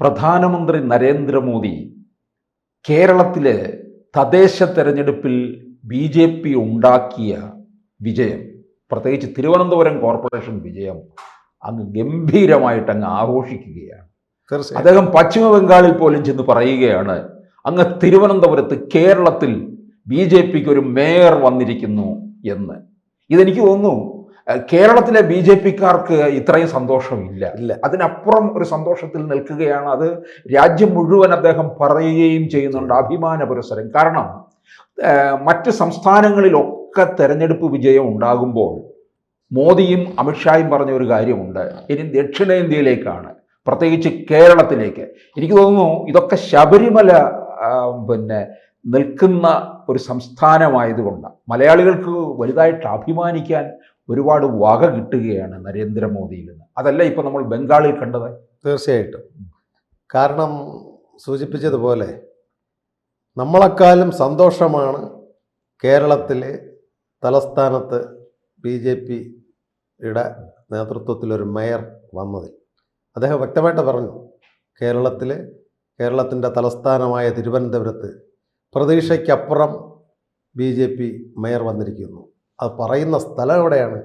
പ്രധാനമന്ത്രി നരേന്ദ്രമോദി കേരളത്തിലെ തദ്ദേശ തെരഞ്ഞെടുപ്പിൽ ബി ജെ പി ഉണ്ടാക്കിയ വിജയം പ്രത്യേകിച്ച് തിരുവനന്തപുരം കോർപ്പറേഷൻ വിജയം അങ്ങ് ഗംഭീരമായിട്ട് അങ്ങ് ആഘോഷിക്കുകയാണ്. അദ്ദേഹം പശ്ചിമ ബംഗാളിൽ പോലും ചെന്ന് പറയുകയാണ് അങ്ങ് തിരുവനന്തപുരത്ത് കേരളത്തിൽ ബി ജെ പിക്ക് ഒരു മേയർ വന്നിരിക്കുന്നു എന്ന്. ഇതെനിക്ക് തോന്നുന്നു കേരളത്തിലെ ബി ജെ പിക്കാർക്ക് ഇത്രയും സന്തോഷമില്ല. ഇല്ല. അതിനപ്പുറം ഒരു സന്തോഷത്തിൽ നിൽക്കുകയാണ്. അത് രാജ്യം മുഴുവൻ അദ്ദേഹം പറയുകയും ചെയ്യുന്നുണ്ട്. അഭിമാന പുരസരം കാരണം മറ്റ് സംസ്ഥാനങ്ങളിലൊക്കെ തെരഞ്ഞെടുപ്പ് വിജയം ഉണ്ടാകുമ്പോൾ മോദിയും അമിത്ഷായും പറഞ്ഞ ഒരു കാര്യമുണ്ട്. ഇനി ദക്ഷിണേന്ത്യയിലേക്കാണ്. പ്രത്യേകിച്ച് കേരളത്തിലേക്ക്. എനിക്ക് തോന്നുന്നു ഇതൊക്കെ ശബരിമല പിന്നെ നിൽക്കുന്ന ഒരു സംസ്ഥാനമായതുകൊണ്ട് മലയാളികൾക്ക് വലുതായിട്ട് അഭിമാനിക്കാൻ ഒരുപാട് വക കിട്ടുകയാണ് നരേന്ദ്രമോദിയിൽ നിന്ന് അതല്ല ഇപ്പൊ നമ്മൾ ബംഗാളിൽ കണ്ടത്? തീർച്ചയായിട്ടും. കാരണം സൂചിപ്പിച്ചതുപോലെ നമ്മളെക്കാളും സന്തോഷമാണ് കേരളത്തിലെ തലസ്ഥാനത്ത് ബി ജെ പിയുടെ നേതൃത്വത്തിലൊരു മേയർ വന്നതിൽ. അദ്ദേഹം വ്യക്തമായിട്ട് പറഞ്ഞു കേരളത്തിൽ കേരളത്തിന്റെ തലസ്ഥാനമായ തിരുവനന്തപുരത്ത് പ്രതീക്ഷയ്ക്കപ്പുറം ബി ജെ പി മേയർ വന്നിരിക്കുന്നു. അത് പറയുന്ന സ്ഥലം എവിടെയാണ്?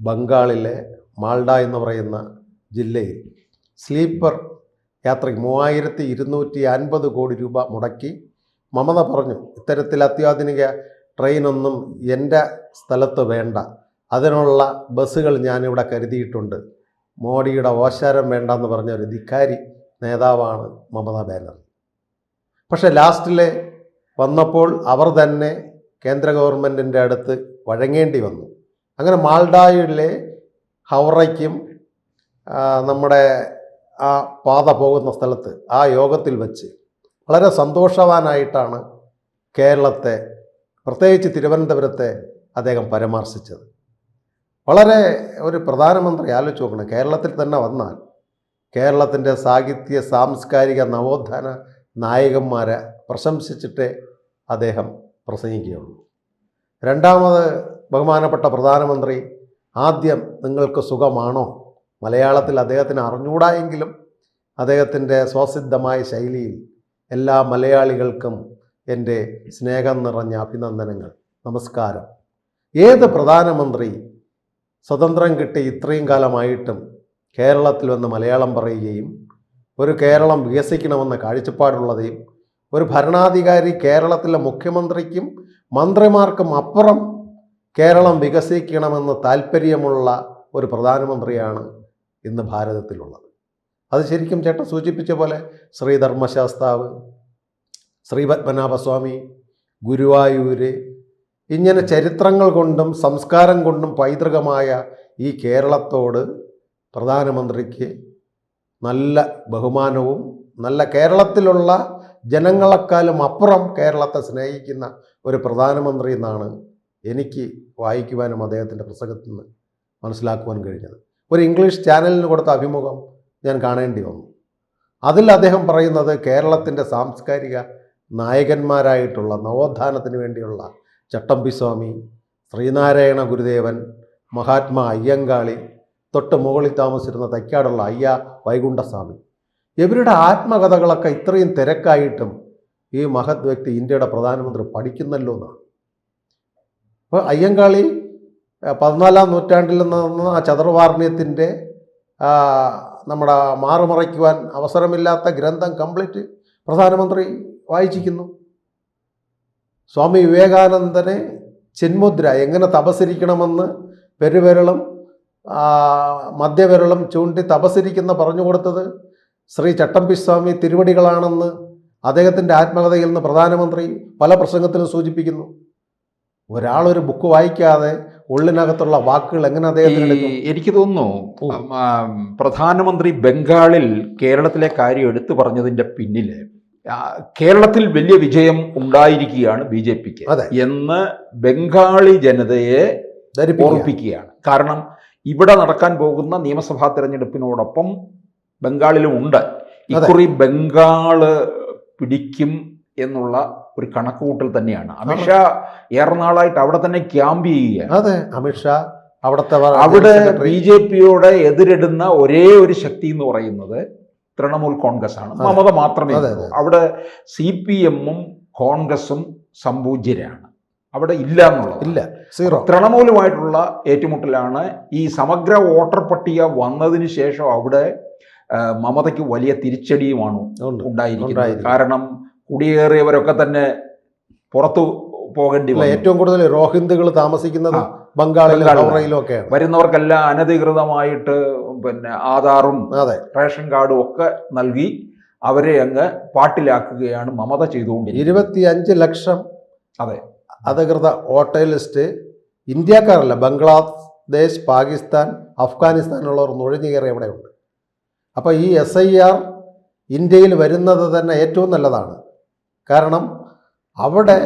ബംഗാളിലെ മാൾഡ എന്ന് പറയുന്ന ജില്ലയിൽ. സ്ലീപ്പർ യാത്രയ്ക്ക് മൂവായിരത്തി ഇരുന്നൂറ്റി അൻപത് കോടി രൂപ മുടക്കി. മമത പറഞ്ഞു ഇത്തരത്തിൽ അത്യാധുനിക ട്രെയിനൊന്നും എന്റെ സ്ഥലത്ത് വേണ്ട. അതിനുള്ള ബസ്സുകൾ ഞാനിവിടെ കരുതിയിട്ടുണ്ട്. മോഡിയുടെ ഓശാരം വേണ്ടെന്ന് പറഞ്ഞ ഒരു ധിക്കാരി നേതാവാണ് മമതാ ബാനർജി. പക്ഷേ ലാസ്റ്റിൽ വന്നപ്പോൾ അവർ തന്നെ കേന്ദ്ര ഗവൺമെന്റിന്റെ അടുത്ത് വഴങ്ങേണ്ടി വന്നു. അങ്ങനെ മാൾഡായിലെ ഹൗറയ്ക്കും നമ്മുടെ ആ പാത പോകുന്ന സ്ഥലത്ത് ആ യോഗത്തിൽ വച്ച് വളരെ സന്തോഷവാനായിട്ടാണ് കേരളത്തെ പ്രത്യേകിച്ച് തിരുവനന്തപുരത്തെ അദ്ദേഹം പരാമർശിച്ചത്. വളരെ ഒരു പ്രധാനമന്ത്രി ആലോചിച്ച് നോക്കണം. കേരളത്തിൽ തന്നെ വന്നാൽ കേരളത്തിന്റെ സാഹിത്യ സാംസ്കാരിക നവോത്ഥാന നായകന്മാരെ പ്രശംസിച്ചിട്ടേ അദ്ദേഹം പ്രസംഗിക്കുകയുള്ളൂ. രണ്ടാമത് ബഹുമാനപ്പെട്ട പ്രധാനമന്ത്രി ആദ്യം നിങ്ങൾക്ക് സുഖമാണോ? മലയാളത്തിൽ അദ്ദേഹത്തിന് അറിഞ്ഞുകൂടായെങ്കിലും അദ്ദേഹത്തിന്റെ സ്വസിദ്ധമായ ശൈലിയിൽ എല്ലാ മലയാളികൾക്കും എന്റെ സ്നേഹം നിറഞ്ഞ അഭിനന്ദനങ്ങൾ. നമസ്കാരം. ഏത് പ്രധാനമന്ത്രി സ്വതന്ത്രം കിട്ടി ഇത്രയും കാലമായിട്ടും കേരളത്തിൽ വന്ന് മലയാളം പറയുകയും ഒരു കേരളം വികസിക്കണമെന്ന കാഴ്ചപ്പാടുള്ളതെയും ഒരു ഭരണാധികാരി കേരളത്തിലെ മുഖ്യമന്ത്രിക്കും മന്ത്രിമാർക്കും അപ്പുറം കേരളം വികസിക്കണമെന്ന് താല്പര്യമുള്ള ഒരു പ്രധാനമന്ത്രിയാണ് ഇന്ന് ഭാരതത്തിലുള്ളത്. അത് ശരിക്കും ചേട്ടൻ സൂചിപ്പിച്ച പോലെ ശ്രീ ധർമ്മശാസ്താവ് ശ്രീ പത്മനാഭസ്വാമി ഗുരുവായൂര് ഇങ്ങനെ ചരിത്രങ്ങൾ കൊണ്ടും സംസ്കാരം കൊണ്ടും പൈതൃകമായ ഈ കേരളത്തോട് പ്രധാനമന്ത്രിക്ക് നല്ല ബഹുമാനവും നല്ല കേരളത്തിലുള്ള ജനങ്ങളെക്കാളും അപ്പുറം കേരളത്തെ സ്നേഹിക്കുന്ന ഒരു പ്രധാനമന്ത്രി എന്നാണ് എനിക്ക് വായിക്കുവാനും അദ്ദേഹത്തിന്റെ പ്രസംഗത്തിൽ നിന്ന് മനസ്സിലാക്കുവാൻ കഴിഞ്ഞത്. ഒരു ഇംഗ്ലീഷ് ചാനലിന് കൊടുത്ത അഭിമുഖം ഞാൻ കാണേണ്ടി വന്നു. അതിൽ അദ്ദേഹം പറയുന്നത് കേരളത്തിന്റെ സാംസ്കാരിക നായകന്മാരായിട്ടുള്ള നവോത്ഥാനത്തിന് വേണ്ടിയുള്ള ചട്ടമ്പിസ്വാമി ശ്രീനാരായണ ഗുരുദേവൻ മഹാത്മാ അയ്യങ്കാളി തൊട്ട് മുകളിൽ താമസിച്ചിരുന്ന തൈക്കാടുള്ള അയ്യ വൈകുണ്ഠസ്വാമി. ഇവരുടെ ആത്മകഥകളൊക്കെ ഇത്രയും തിരക്കായിട്ടും ഈ മഹത് വ്യക്തി ഇന്ത്യയുടെ പ്രധാനമന്ത്രി പഠിക്കുന്നല്ലോ എന്നാണ്. അപ്പോൾ അയ്യങ്കാളി പതിനാലാം നൂറ്റാണ്ടിൽ നിന്ന് ആ ചതുർവാർണ്യത്തിന്റെ നമ്മുടെ മാറുമറയ്ക്കുവാൻ അവസരമില്ലാത്ത ഗ്രന്ഥം കംപ്ലീറ്റ് പ്രധാനമന്ത്രി വായിച്ചിരിക്കുന്നു. സ്വാമി വിവേകാനന്ദനെ ചിന്മുദ്ര എങ്ങനെ തപസിരിക്കണമെന്ന് പെരുവിരളും മധ്യവിരളും ചൂണ്ടി തപസിരിക്കുന്ന പറഞ്ഞു കൊടുത്തത് ശ്രീ ചട്ടമ്പി സ്വാമി തിരുവടികളാണെന്ന് അദ്ദേഹത്തിന്റെ ആത്മകഥയിൽ നിന്ന് പ്രധാനമന്ത്രി പല പ്രസംഗത്തിലും സൂചിപ്പിക്കുന്നു. ഒരാളൊരു ബുക്ക് വായിക്കാതെ ഉള്ളിനകത്തുള്ള വാക്കുകൾ എങ്ങനെ അദ്ദേഹത്തിന് എനിക്ക് തോന്നുന്നു പ്രധാനമന്ത്രി ബംഗാളിൽ കേരളത്തിലെ കാര്യം എടുത്തു പറഞ്ഞതിന്റെ പിന്നിൽ കേരളത്തിൽ വലിയ വിജയം ഉണ്ടായിരിക്കുകയാണ് ബി ജെ പിക്ക് എന്ന് ബംഗാളി ജനതയെ ഓർപ്പിക്കുകയാണ് കാരണം ഇവിടെ നടക്കാൻ പോകുന്ന നിയമസഭാ തെരഞ്ഞെടുപ്പിനോടൊപ്പം ബംഗാളിലും ഉണ്ട്. ഇക്കുറി ബംഗാൾ പിടിക്കും എന്നുള്ള ഒരു കണക്കുകൂട്ടൽ തന്നെയാണ്. അമിത്ഷാ ഏറെ നാളായിട്ട് അവിടെ തന്നെ ക്യാമ്പ് ചെയ്യുകയാണ്. അതെ അമിത്ഷാ അവിടുത്തെ അവിടെ. ബി ജെ പിയോട് എതിരിടുന്ന ഒരേ ഒരു ശക്തി എന്ന് പറയുന്നത് തൃണമൂൽ കോൺഗ്രസ് ആണ്. മമത മാത്രമേ. അവിടെ സി പി എമ്മും കോൺഗ്രസും സംപൂജ്യരാണ്. അവിടെ ഇല്ല എന്നുള്ളത്. ഇല്ല സീറോ. തൃണമൂലുമായിട്ടുള്ള ഏറ്റുമുട്ടലാണ് ഈ സമഗ്ര വോട്ടർ പട്ടിക വന്നതിന് ശേഷം അവിടെ മമതയ്ക്ക് വലിയ തിരിച്ചടിയുമാണ് ഉണ്ടായിരിക്കുന്നത്. കാരണം കുടിയേറിയവരൊക്കെ തന്നെ പുറത്തു പോകേണ്ടി വരും ഏറ്റവും കൂടുതൽ റോഹിന്ദുകൾ താമസിക്കുന്നത് ബംഗാളിലൊക്കെ ബംഗാളിലും വരുന്നവർക്കെല്ലാം അനധികൃതമായിട്ട് പിന്നെ ആധാറും റേഷൻ കാർഡും ഒക്കെ നൽകി അവരെ അങ്ങ് പാട്ടിലാക്കുകയാണ് മമത ചെയ്തുകൊണ്ടിരിക്കുന്നത്. ഇരുപത്തിയഞ്ച് ലക്ഷം അതെ. അധികൃത വോട്ടർ ലിസ്റ്റ് ഇന്ത്യക്കാരല്ല ബംഗ്ലാദേശ് പാകിസ്ഥാൻ അഫ്ഗാനിസ്ഥാനുള്ളവർ നുഴഞ്ഞു കയറി അവിടെ ഉണ്ട് അപ്പോൾ ഈ എസ് ഐ ആർ ഇന്ത്യയിൽ വരുന്നത് തന്നെ ഏറ്റവും നല്ലതാണ്. കാരണം അവിടെ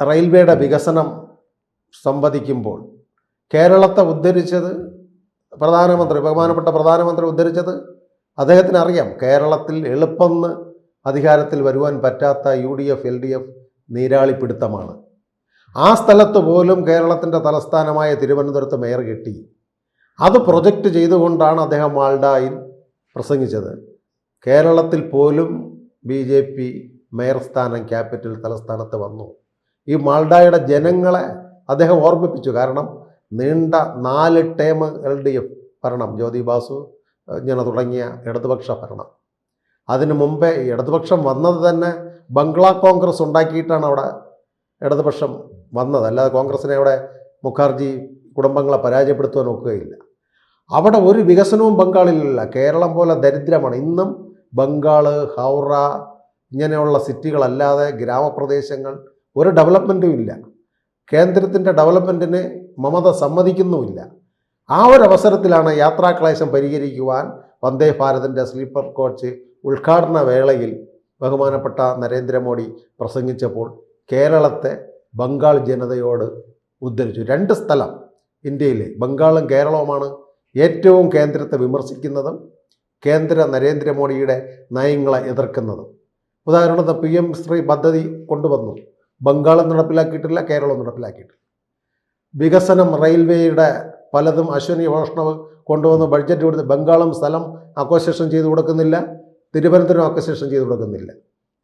റെയിൽവേയുടെ വികസനം സംവദിക്കുമ്പോൾ കേരളത്തെ ഉദ്ധരിച്ചത് പ്രധാനമന്ത്രി ബഹുമാനപ്പെട്ട പ്രധാനമന്ത്രി ഉദ്ധരിച്ചത് അദ്ദേഹത്തിന് അറിയാം കേരളത്തിൽ എളുപ്പമെന്ന് അധികാരത്തിൽ വരുവാൻ പറ്റാത്ത U D F L D F നീരാളിപ്പിടുത്തമാണ്. ആ സ്ഥലത്ത് പോലും കേരളത്തിന്റെ തലസ്ഥാനമായ തിരുവനന്തപുരത്ത് മേയർ കിട്ടി. അത് പ്രൊജക്റ്റ് ചെയ്തുകൊണ്ടാണ് അദ്ദേഹം മാൾഡായിൽ പ്രസംഗിച്ചത്. കേരളത്തിൽ പോലും ബി ജെ പി മേയർ സ്ഥാനം ക്യാപിറ്റൽ തലസ്ഥാനത്ത് വന്നു. ഈ മാൾഡായുടെ ജനങ്ങളെ അദ്ദേഹം ഓർമ്മിപ്പിച്ചു. കാരണം നീണ്ട നാല് ടേം എൽ ഡി എഫ് ഭരണം ജ്യോതി ബാസു ഇങ്ങനെ തുടങ്ങിയ ഇടതുപക്ഷ ഭരണം. അതിനു മുമ്പേ ഇടതുപക്ഷം വന്നത് തന്നെ ബംഗ്ലാ കോൺഗ്രസ് ഉണ്ടാക്കിയിട്ടാണ് അവിടെ ഇടതുപക്ഷം വന്നത്. അല്ലാതെ കോൺഗ്രസിനെ അവിടെ മുഖർജി കുടുംബങ്ങളെ പരാജയപ്പെടുത്തുവാൻ ഒക്കുകയില്ല. അവിടെ ഒരു വികസനവും ബംഗാളിലില്ല. കേരളം പോലെ ദരിദ്രമാണ്. ഇന്നും ബംഗാൾ ഹൗറ ഇങ്ങനെയുള്ള സിറ്റികളല്ലാതെ ഗ്രാമപ്രദേശങ്ങൾ ഒരു ഡെവലപ്മെന്റും ഇല്ല. കേന്ദ്രത്തിന്റെ ഡെവലപ്മെന്റിന് മമത സമ്മതിക്കുന്നുമില്ല. ആ ഒരു അവസരത്തിലാണ് യാത്രാക്ലേശം പരിഹരിക്കുവാൻ വന്ദേ ഭാരതിന്റെ സ്ലീപ്പർ കോച്ച് ഉദ്ഘാടന വേളയിൽ ബഹുമാനപ്പെട്ട നരേന്ദ്രമോദി പ്രസംഗിച്ചപ്പോൾ കേരളത്തെ ബംഗാൾ ജനതയോട് ഉദ്ധരിച്ചു. രണ്ട് സ്ഥലം ഇന്ത്യയിലെ. ബംഗാളും കേരളവുമാണ്. ഏറ്റവും കേന്ദ്രത്തെ വിമർശിക്കുന്നതും കേന്ദ്ര നരേന്ദ്രമോദിയുടെ നയങ്ങളെ എതിർക്കുന്നതും. ഉദാഹരണത്തിന് പി എം ശ്രീ പദ്ധതി കൊണ്ടുവന്നു. ബംഗാളും നടപ്പിലാക്കിയിട്ടില്ല കേരളം നടപ്പിലാക്കിയിട്ടില്ല. വികസനം റെയിൽവേയുടെ പലതും അശ്വനി വൈഷ്ണവ് കൊണ്ടുവന്ന് ബഡ്ജറ്റ് കൊടുത്ത് ബംഗാളും സ്ഥലം അക്വസേഷൻ ചെയ്ത് കൊടുക്കുന്നില്ല തിരുവനന്തപുരം അക്വസേഷൻ ചെയ്തു കൊടുക്കുന്നില്ല.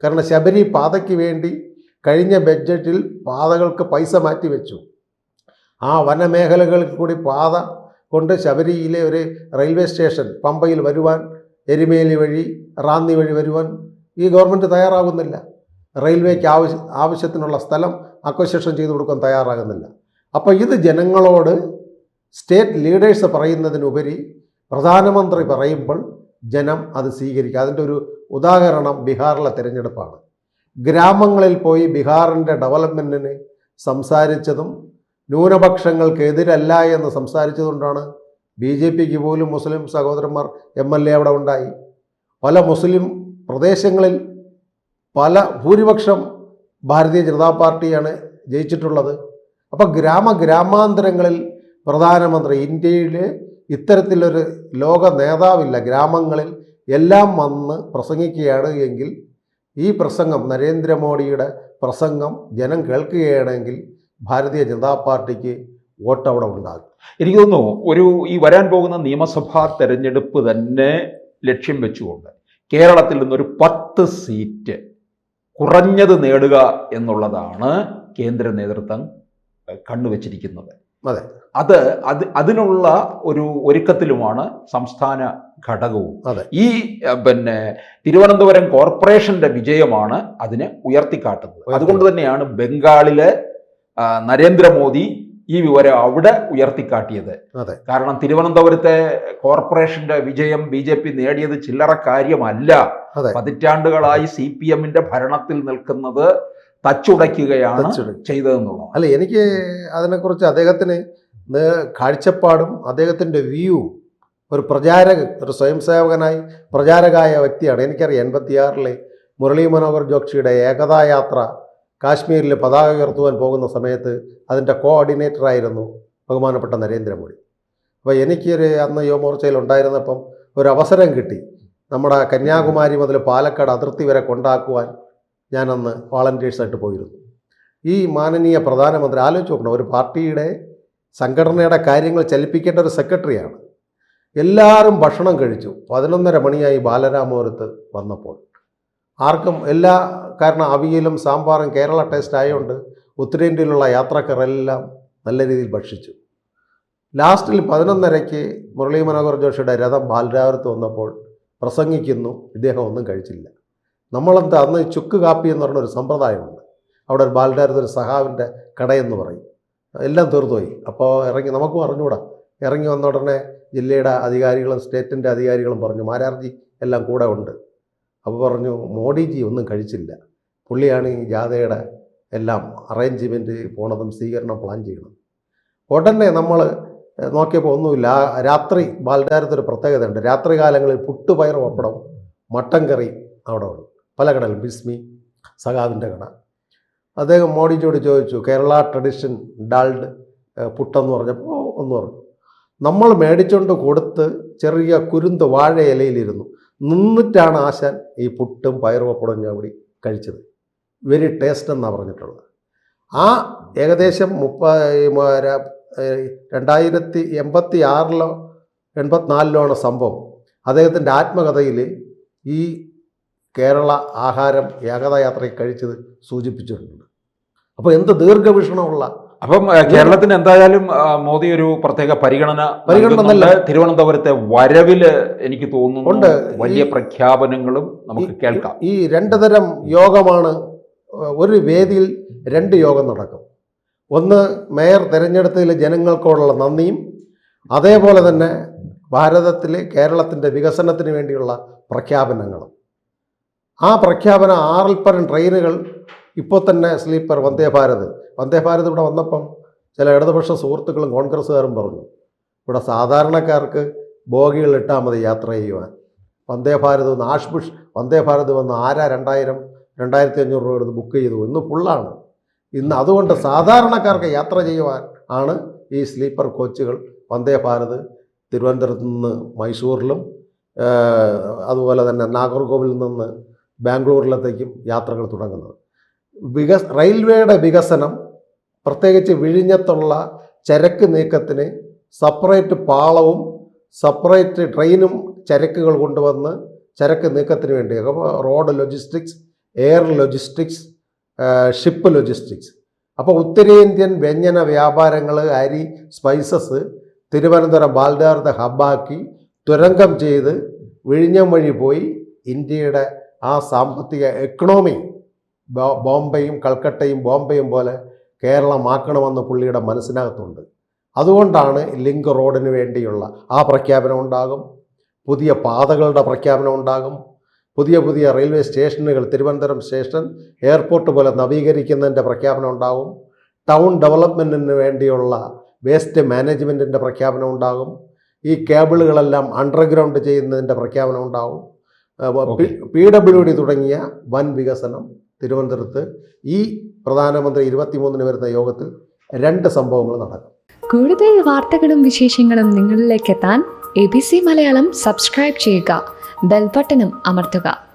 കാരണം ശബരി പാതയ്ക്ക് വേണ്ടി കഴിഞ്ഞ ബഡ്ജറ്റിൽ പാതകൾക്ക് പൈസ മാറ്റി വെച്ചു ആ വനമേഖലകളിൽ കൂടി പാത കൊണ്ട് ശബരിയിലെ ഒരു റെയിൽവേ സ്റ്റേഷൻ പമ്പയിൽ വരുവാൻ എരുമേലി വഴി റാന്നി വഴി വരുവാൻ ഈ ഗവൺമെന്റ് തയ്യാറാകുന്നില്ല. റെയിൽവേക്ക് ആവശ്യ ആവശ്യത്തിനുള്ള സ്ഥലം അക്വസേഷൻ ചെയ്തു കൊടുക്കാൻ തയ്യാറാകുന്നില്ല. അപ്പോൾ ഇത് ജനങ്ങളോട് സ്റ്റേറ്റ് ലീഡേഴ്സ് പറയുന്നതിനുപരി പ്രധാനമന്ത്രി പറയുമ്പോൾ ജനം അത് സ്വീകരിക്കുക അതിന്റെ ഒരു ഉദാഹരണം ബീഹാറിലെ തിരഞ്ഞെടുപ്പാണ്. ഗ്രാമങ്ങളിൽ പോയി ബീഹാറിന്റെ ഡെവലപ്മെന്റിന് സംസാരിച്ചതും ന്യൂനപക്ഷങ്ങൾക്കെതിരല്ല എന്ന് സംസാരിച്ചതുകൊണ്ടാണ് ബി ജെ പിക്ക് പോലും മുസ്ലിം സഹോദരന്മാർ എം എൽ എ അവിടെ ഉണ്ടായി. പല മുസ്ലിം പ്രദേശങ്ങളിൽ പല ഭൂരിപക്ഷം ഭാരതീയ ജനതാ പാർട്ടിയാണ് ജയിച്ചിട്ടുള്ളത്. അപ്പോൾ ഗ്രാമ ഗ്രാമാന്തരങ്ങളിൽ പ്രധാനമന്ത്രി ഇന്ത്യയിൽ ഇത്തരത്തിലൊരു ലോക നേതാവില്ല ഗ്രാമങ്ങളിൽ എല്ലാം വന്ന് പ്രസംഗിക്കുകയാണ് എങ്കിൽ ഈ പ്രസംഗം നരേന്ദ്രമോദിയുടെ പ്രസംഗം ജനം കേൾക്കുകയാണെങ്കിൽ ഭാരതീയ ജനതാ പാർട്ടിക്ക് വോട്ട് അവിടെ ഉണ്ടാകും. എനിക്ക് തോന്നുന്നു ഒരു ഈ വരാൻ പോകുന്ന നിയമസഭാ തെരഞ്ഞെടുപ്പ് തന്നെ ലക്ഷ്യം വെച്ചുകൊണ്ട് കേരളത്തിൽ നിന്നൊരു പത്ത് സീറ്റ് കുറഞ്ഞത് നേടുക എന്നുള്ളതാണ് കേന്ദ്ര നേതൃത്വം കണ്ണുവച്ചിരിക്കുന്നത്. അതെ. അത് അത് അതിനുള്ള ഒരു ഒരുക്കത്തിലുമാണ് സംസ്ഥാന ഘടകവും. അതെ. ഈ പിന്നെ തിരുവനന്തപുരം കോർപ്പറേഷന്റെ വിജയമാണ് അതിനെ ഉയർത്തിക്കാട്ടുന്നത്. അതുകൊണ്ട് തന്നെയാണ് ബംഗാളിലെ നരേന്ദ്രമോദി ഈ വിവരം അവിടെ ഉയർത്തിക്കാട്ടിയത്. അതെ. കാരണം തിരുവനന്തപുരത്തെ കോർപ്പറേഷന്റെ വിജയം ബി ജെ പി നേടിയത് ചില്ലറ കാര്യമല്ല. പതിറ്റാണ്ടുകളായി സി പി എമ്മിന്റെ ഭരണത്തിൽ നിൽക്കുന്നത് തച്ചുടയ്ക്കുകയാണ് ചെയ്തതെന്നുള്ളത് അല്ല എനിക്ക് അതിനെക്കുറിച്ച് അദ്ദേഹത്തിന് കാഴ്ചപ്പാടും അദ്ദേഹത്തിന്റെ വ്യൂവും ഒരു പ്രചാരക ഒരു സ്വയം സേവകനായി പ്രചാരകായ വ്യക്തിയാണ്. എനിക്കറിയാം എൺപത്തിയാറിലെ മുരളി മനോഹർ ജോക്ഷിയുടെ ഏകതാ യാത്ര കാശ്മീരിൽ പതാക ഉയർത്തുവാൻ പോകുന്ന സമയത്ത് അതിന്റെ കോർഡിനേറ്ററായിരുന്നു ബഹുമാനപ്പെട്ട നരേന്ദ്രമോദി. അപ്പോൾ എനിക്കൊരു അന്ന് യുവമോർച്ചയിൽ ഉണ്ടായിരുന്നപ്പം ഒരു അവസരം കിട്ടി. നമ്മുടെ കന്യാകുമാരി മുതൽ പാലക്കാട് അതിർത്തി വരെ കൊണ്ടാക്കുവാൻ ഞാനന്ന് വാളണ്ടിയേഴ്സായിട്ട് പോയിരുന്നു. ഈ മാനനീയ പ്രധാനമന്ത്രി ആലോചിച്ച് നോക്കണം ഒരു പാർട്ടിയുടെ സംഘടനയുടെ കാര്യങ്ങൾ ചലിപ്പിക്കേണ്ട ഒരു സെക്രട്ടറിയാണ്. എല്ലാവരും ഭക്ഷണം കഴിച്ചു. പതിനൊന്നര മണിയായി ബാലരാമപുരത്ത് വന്നപ്പോൾ. ആർക്കും എല്ലാ കാരണം അവിയലും സാമ്പാറും കേരള ടേസ്റ്റ് ആയതുകൊണ്ട് ഉത്തരേന്ത്യയിലുള്ള യാത്രക്കാരെല്ലാം നല്ല രീതിയിൽ ഭക്ഷിച്ചു. ലാസ്റ്റിൽ പതിനൊന്നരയ്ക്ക് മുരളീ മനോഹർ ജോഷിയുടെ രഥം ബാലരാപുരത്ത് വന്നപ്പോൾ പ്രസംഗിക്കുന്നു ഇദ്ദേഹം ഒന്നും കഴിച്ചില്ല. നമ്മളെന്താ അന്ന് ചുക്ക് കാപ്പി എന്ന് പറഞ്ഞൊരു സമ്പ്രദായമുണ്ട്. അവിടെ ഒരു ബാലരാപുരത്ത് ഒരു സഹാവിന്റെ കടയെന്ന് പറയും. എല്ലാം തീർന്നുപോയി. അപ്പോൾ ഇറങ്ങി നമുക്കും അറിഞ്ഞുകൂടാ. ഇറങ്ങി വന്ന ഉടനെ ജില്ലയുടെ അധികാരികളും സ്റ്റേറ്റിന്റെ അധികാരികളും പറഞ്ഞു മാരാർജി എല്ലാം കൂടെ ഉണ്ട്. അപ്പോൾ പറഞ്ഞു മോഡിജി ഒന്നും കഴിച്ചില്ല. പുള്ളിയാണ് ഈ ജാഥയുടെ എല്ലാം അറേഞ്ച്മെന്റ് പോണതും സ്വീകരണം പ്ലാൻ ചെയ്യണം. ഉടനെ നമ്മൾ നോക്കിയപ്പോൾ ഒന്നുമില്ല. രാത്രി ബാലരാരത്തൊരു പ്രത്യേകതയുണ്ട്. രാത്രി കാലങ്ങളിൽ പുട്ടുപയർ പപ്പടം മട്ടൻ കറി അവിടെ ഉണ്ട്. പല കടൽ ബിസ്മി സഖാവിന്റെ കട. അദ്ദേഹം മോഡിജിയോട് ചോദിച്ചു കേരള ട്രഡീഷൻ ഡാൾഡ് പുട്ടെന്ന് പറഞ്ഞപ്പോൾ ഒന്ന് പറഞ്ഞു. നമ്മൾ മേടിച്ചുകൊണ്ട് കൊടുത്ത് ചെറിയ കുരുന്ത് വാഴ ഇലയിലിരുന്നു നിന്നിട്ടാണ് ആശാൻ ഈ പുട്ടും പയറുപപ്പടവും ചാവടി കഴിച്ചത്. വെരി ടേസ്റ്റ് എന്നാണ് പറഞ്ഞിട്ടുള്ളത്. ആ ഏകദേശം മുപ്പ രണ്ടായിരത്തി എൺപത്തി ആറിലോ എൺപത്തിനാലിലോ ആണ് സംഭവം. അദ്ദേഹത്തിന്റെ ആത്മകഥയിൽ ഈ കേരള ആഹാരം ഏകതായാത്രയിൽ കഴിച്ചത് സൂചിപ്പിച്ചിട്ടുണ്ട്. അപ്പോൾ എന്ത് ദീർഘവീക്ഷണമുള്ള അപ്പം കേരളത്തിന് എന്തായാലും മോദി ഒരു പ്രത്യേക പരിഗണന പരിഗണന തിരുവനന്തപുരത്തെ വരവിൽ എനിക്ക് തോന്നുന്നുണ്ട് വലിയ പ്രഖ്യാപനങ്ങളും നമുക്ക് കേൾക്കാം. ഈ രണ്ട് തരം യോഗമാണ് ഒരു വേദിയിൽ രണ്ട് യോഗം നടക്കും. ഒന്ന് മേയർ തെരഞ്ഞെടുത്തതിൽ ജനങ്ങൾക്കോടുള്ള നന്ദിയും അതേപോലെ തന്നെ ഭാരതത്തിലെ കേരളത്തിന്റെ വികസനത്തിന് വേണ്ടിയുള്ള പ്രഖ്യാപനങ്ങളും. ആ പ്രഖ്യാപനം ആറിൽപ്പരം ട്രെയിനുകൾ ഇപ്പോൾ തന്നെ സ്ലീപ്പർ വന്ദേ ഭാരത്. വന്ദേ ഭാരത് ഇവിടെ വന്നപ്പം ചില ഇടതുപക്ഷ സുഹൃത്തുക്കളും കോൺഗ്രസ്സുകാരും പറഞ്ഞു ഇവിടെ സാധാരണക്കാർക്ക് ബോഗികൾ ഇട്ടാൽ മതി യാത്ര ചെയ്യുവാൻ. വന്ദേ ഭാരത് വന്ന് ആഷ്ബുഷ് വന്ദേ ഭാരത് വന്ന് ആരാ രണ്ടായിരം രണ്ടായിരത്തി അഞ്ഞൂറ് രൂപ എടുത്ത് ബുക്ക് ചെയ്തു. ഇന്ന് ഫുള്ളാണ് ഇന്ന് അതുകൊണ്ട് സാധാരണക്കാർക്ക് യാത്ര ചെയ്യുവാൻ ആണ് ഈ സ്ലീപ്പർ കോച്ചുകൾ വന്ദേ ഭാരത് തിരുവനന്തപുരത്ത് നിന്ന് മൈസൂരിലും അതുപോലെ തന്നെ നാഗർകോവിൽ നിന്ന് ബാംഗ്ലൂരിലത്തേക്കും യാത്രകൾ തുടങ്ങുന്നത്. വികസ് റെയിൽവേയുടെ വികസനം പ്രത്യേകിച്ച് വിഴിഞ്ഞത്തുള്ള ചരക്ക് നീക്കത്തിന് സപ്പറേറ്റ് പാളവും സപ്പറേറ്റ് ട്രെയിനും ചരക്കുകൾ കൊണ്ടുവന്ന് ചരക്ക് നീക്കത്തിന് വേണ്ടി. Road logistics air logistics ship logistics അപ്പോൾ ഉത്തരേന്ത്യൻ വ്യഞ്ജന വ്യാപാരങ്ങൾ അരി സ്പൈസസ് തിരുവനന്തപുരം ബാൽദാർത്ത ഹബ്ബാക്കി തുരങ്കം ചെയ്ത് വിഴിഞ്ഞം വഴി പോയി ഇന്ത്യയുടെ ആ സാമ്പത്തിക എക്കണോമി ബോംബെയും കൽക്കട്ടയും ബോംബെയും പോലെ കേരളമാക്കണമെന്ന് പുള്ളിയുടെ മനസ്സിനകത്തുണ്ട്. അതുകൊണ്ടാണ് ലിങ്ക് റോഡിന് വേണ്ടിയുള്ള ആ പ്രഖ്യാപനം ഉണ്ടാകും പുതിയ പാതകളുടെ പ്രഖ്യാപനം ഉണ്ടാകും പുതിയ പുതിയ റെയിൽവേ സ്റ്റേഷനുകൾ തിരുവനന്തപുരം സ്റ്റേഷൻ എയർപോർട്ട് പോലെ നവീകരിക്കുന്നതിന്റെ പ്രഖ്യാപനം ഉണ്ടാകും ടൗൺ ഡെവലപ്മെന്റിന് വേണ്ടിയുള്ള വേസ്റ്റ് മാനേജ്മെന്റിന്റെ പ്രഖ്യാപനം ഉണ്ടാകും ഈ കേബിളുകളെല്ലാം അണ്ടർഗ്രൗണ്ട് ചെയ്യുന്നതിന്റെ പ്രഖ്യാപനം ഉണ്ടാകും. പി ഡബ്ല്യു ഡി തുടങ്ങിയ വൻ വികസനം. തിരുവനന്തപുരത്ത് ഈ പ്രധാനമന്ത്രി ഇരുപത്തിമൂന്നിന് വരുന്ന യോഗത്തിൽ രണ്ട് സംഭവങ്ങൾ നടക്കും. കൂടുതൽ വാർത്തകളും വിശേഷങ്ങളും നിങ്ങളിലേക്ക് എത്താൻ A B C Malayalam subscribe ചെയ്യുക. ബെൽബട്ടനും അമർത്തുക.